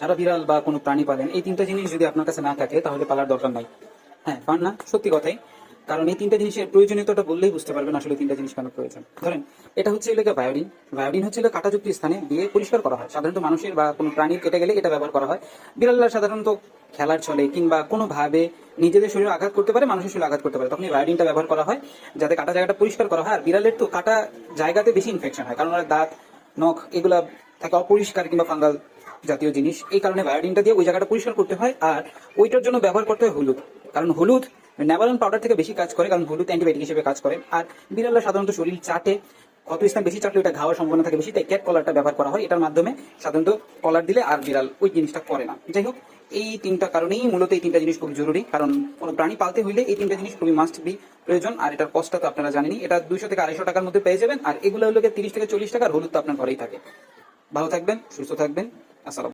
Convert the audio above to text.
যারা বিড়াল বা কোনো প্রাণী পালেন, এই তিনটা জিনিস যদি আপনার কাছে না থাকে, তাহলে পালার দরকার নাই। হ্যাঁ পান না, সত্যি কথাই। কারণ এই তিনটা জিনিসের প্রয়োজনীয়তাটা বললেই বুঝতে পারবেন আসলে তিনটা জিনিস কেন প্রয়োজন। ধরেন, এটা হচ্ছে এলাকা বায়োডিন বায়োডিন হচ্ছে কাটাযুক্ত স্থানে দিয়ে পরিষ্কার করা হয়। সাধারণত মানুষের বা কোনো প্রাণীর কেটে গেলে এটা ব্যবহার করা হয়। বিড়ালরা সাধারণত খেলার চলে কিংবা কোনোভাবে নিজেদের শরীরে আঘাত করতে পারে, মানুষের শরীরে আঘাত করতে পারে। তখন এই বায়োডিনটা ব্যবহার করা হয়, যাতে কাটা জায়গাটা পরিষ্কার করা হয়। আর বিড়ালের তো কাটা জায়গাতে বেশি ইনফেকশন হয়, কারণ ওরা দাঁত, নখ, এগুলা থাকে অপরিষ্কার কিংবা ফাঙ্গাল জাতীয় জিনিস। এই কারণে বায়োডিনটা দিয়ে ওই জায়গাটা পরিষ্কার করতে হয় আর ওইটার জন্য ব্যবহার করতে হয় হলুদ। কারণ হলুদ ন্যাভালন পাউডার থেকে বেশি কাজ করে, কারণ হলুদ অ্যান্টিবায়োটিক হিসেবে কাজ করে। আর বিড়ালরা সাধারণত শরীর চাটে কত স্থান বেশি চাটলে ওটা খাওয়ার সম্ভাবনা থাকে বেশি, তাই ক্যাট কলারটা ব্যবহার করা হয়। এটার মাধ্যমে সাধারণত কলার দিলে আর বিড়াল ওই জিনিসটা করে না। যাই হোক, এই তিনটা কারণেই মূলত এই তিনটা জিনিস খুব জরুরি। কারণ কোনো প্রাণী পালতে হইলে এই তিনটা জিনিস খুবই মাস্ট বি প্রয়োজন। আর এটার কষ্টটা তো আপনারা জানেনই। এটা দুইশো থেকে আড়াইশো টাকার মধ্যে পেয়ে যাবেন। আর এগুলো হলো তিরিশ থেকে চল্লিশ টাকার হলুদ তো আপনার ঘরেই থাকে। ভালো থাকবেন, সুস্থ থাকবেন। আসসালাম